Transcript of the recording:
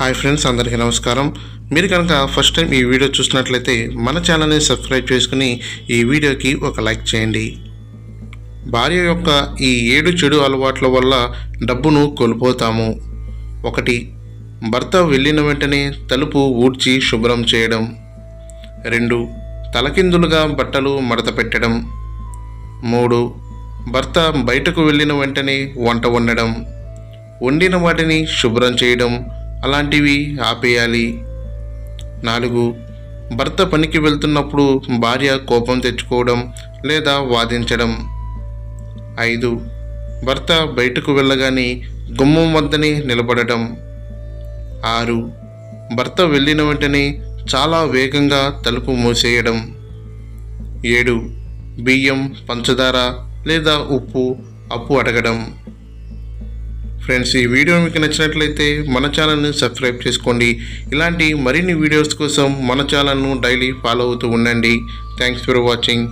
Hi friends అందరికీ నమస్కారం. మీరు కనుక ఫస్ట్ టైం ఈ వీడియో చూసినట్లయితే మన ఛానల్ని సబ్స్క్రైబ్ చేసుకుని ఈ వీడియోకి ఒక లైక్ చేయండి. భార్య యొక్క ఈ ఏడు చెడు అలవాట్ల వల్ల డబ్బును కోల్పోతాము. ఒకటి భర్త వెళ్ళిన వెంటనే తలుపు ఊడ్చి శుభ్రం చేయడం. రెండు తలకిందులుగా బట్టలు మడత పెట్టడం. మూడు భర్త బయటకు వెళ్ళిన వెంటనే వంట వండడం. వండిన వాటిని శుభ్రం చేయడం. అలాంటివి ఆపేయాలి. నాలుగు భర్త పనికి వెళ్తున్నప్పుడు భార్య కోపం తెచ్చుకోవడం లేదా వాదించడం. ఐదు భర్త బయటకు వెళ్ళగానే గుమ్మం వద్దనే నిలబడటం. ఆరు భర్త వెళ్ళిన వెంటనే చాలా వేగంగా తలుపు మూసేయడం. ఏడు బియ్యం పంచదార లేదా ఉప్పు అప్పు అడగడం. ఫ్రెండ్స్ ఈ వీడియో మీకు నచ్చినట్లయితే మన ఛానల్ని సబ్స్క్రైబ్ చేసుకోండి. ఇలాంటి మరిన్ని వీడియోస్ కోసం మన ఛానల్ను డైలీ ఫాలో అవుతూ ఉండండి. Thanks for watching